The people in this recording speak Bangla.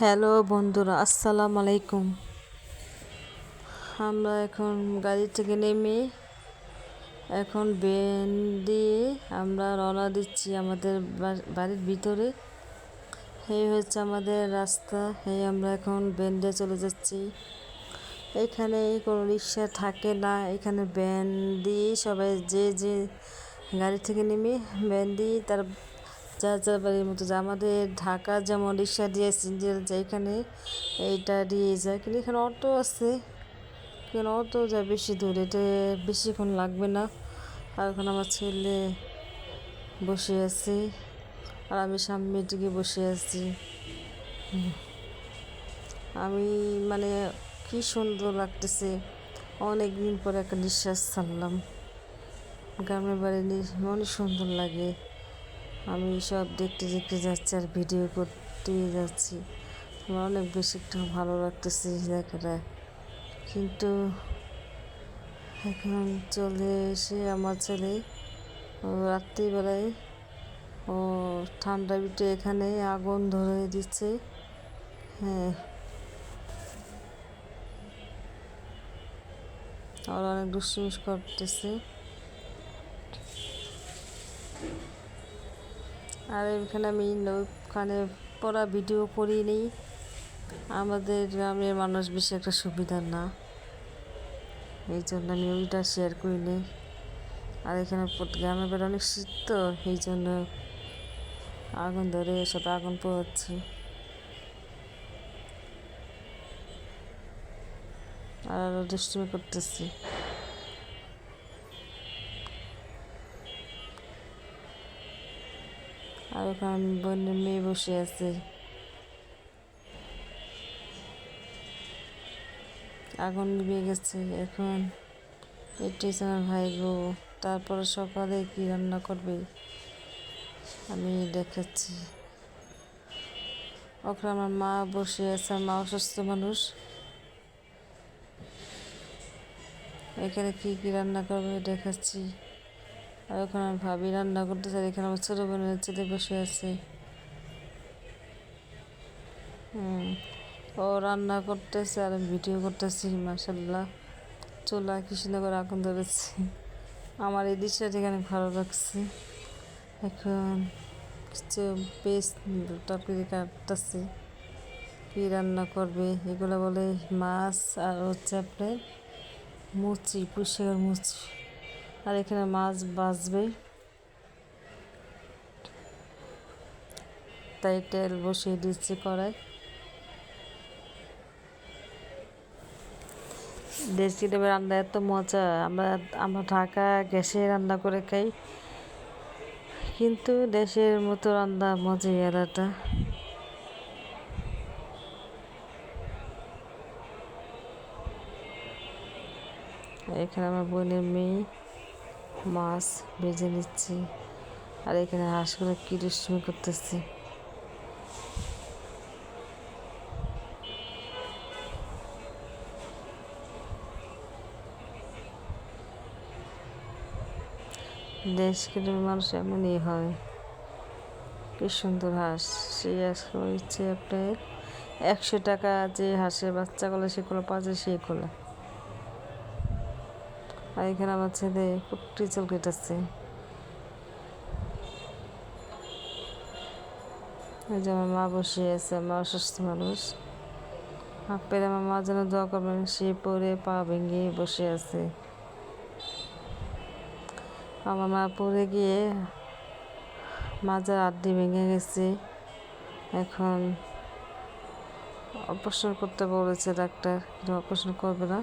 হ্যালো বন্ধুরা, আসসালামু আলাইকুম। আমরা এখন গাড়ি থেকে নেমে এখন বেন দিয়ে আমরা রওনা দিচ্ছি আমাদের বাড়ির ভিতরে। এই হচ্ছে আমাদের রাস্তা, এই আমরা এখন দিয়ে চলে যাচ্ছি। এখানে কোনো রিক্সা থাকে না, এখানে ব্যান দিয়ে সবাই যে যে গাড়ি থেকে নেমে ব্যান দিয়ে তার যা যা বাড়ির মতো যায় আমাদের ঢাকা যেমন রিক্সা দিয়ে সিঙ্গেল যায় এখানে এইটা দিয়ে যায়। কিন্তু এখানে অটো আছে। এখানে অটো যায় বেশি দূর, এটা বেশিক্ষণ লাগবে না। আর এখন আমার ছেলে বসে আছে। আর আমি সামনের দিকে বসে আছি। আমি মানে কি সুন্দর লাগতেছে। অনেক দিন পরে একটা নিঃশ্বাস ছাড়লাম। গ্রামের বাড়ি অনেক সুন্দর লাগে। আমি সব দেখতে দেখতে যাচ্ছি আর ভিডিও করতে যাচ্ছি। আমার অনেক বেশি একটু ভালো লাগতেছে জায়গাটা। কিন্তু এখন চলে এসে আমার ছেলে রাত্রিবেলায় ও ঠান্ডা বিটে এখানে আগুন ধরে দিচ্ছে। হ্যাঁ। আর অনেক দুষ্টুমিস করতেছে। আর এখানে আমি ওখানে পড়া ভিডিও করি নেই। আমাদের গ্রামের মানুষ বেশি একটা সুবিধা না। এই জন্য আমি ওইটা শেয়ার করি নেই। আর এখানে গ্রামের বাড়ি অনেক শীত তো, এই জন্য আগুন ধরে সব আগুন পোহাচ্ছে। আর আরও দুষ্টুমি করতেছি। ওখানে বোনের মেয়ে বসে আছে। আগুন নিভে গেছে। এখন এটাই আমার ভাই গো। তারপরে সকালে কি রান্না করবে? আমি দেখাচ্ছি। ওখানে আমার মা বসে আছে, মা অসুস্থ মানুষ। এখানে কি কি রান্না করবে দেখাচ্ছি। আর ওখানে ভাবি রান্না করতেছে এখানে আমার ছোটো বোনের ছেলে বসে আছে। হুম, ও রান্না করতেছে আর ভিডিও করতেছি মাসাল্লাহ চুলা কৃষ্ণনগর আগুন ধরেছি। আমার এই দৃশ্যটি এখানে ভালো লাগছে। এখন কিছু পেস্ট, তরকারি কাটতেছি। কী রান্না করবে? এগুলো বলে মাছ আর হচ্ছে আপনার মুচি পুষের মুচি আর এখানে মাছ বাজবে তাই তেল বসিয়ে দিচ্ছি কড়াই। দেশি দেবে রান্না এত মজা, আমরা আমরা ঢাকা গ্যাসে রান্না করে খাই। কিন্তু দেশের মতো রান্না মজাই আলাদা। এখানে আমার বোনের মেয়ে। মাছ ভেজে নিচ্ছি। আর এখানে হাঁসগুলো কি দুষ্টুমি করতেছে। দেশ কেটে মানুষ এমনই হয়। কি সুন্দর হাঁস। সেই হাঁস হচ্ছে আপনার একশো টাকা যে হাঁসের বাচ্চাগুলো সেগুলো যায় সেগুলো আর এখানে আমার ছেলে কুট্টি চুল কেটেছে। এই যে আমার মা বসে আছে, মা অসুস্থ মানুষ। আপের আমার মা যেন দোয়া করবেন, সে পরে পা ভেঙে বসে আছে। আমার মা পড়ে গিয়ে মাজার আড্ডি ভেঙে গেছে। এখন অপারেশন করতে বলেছে ডাক্তার অপারেশন করবে না।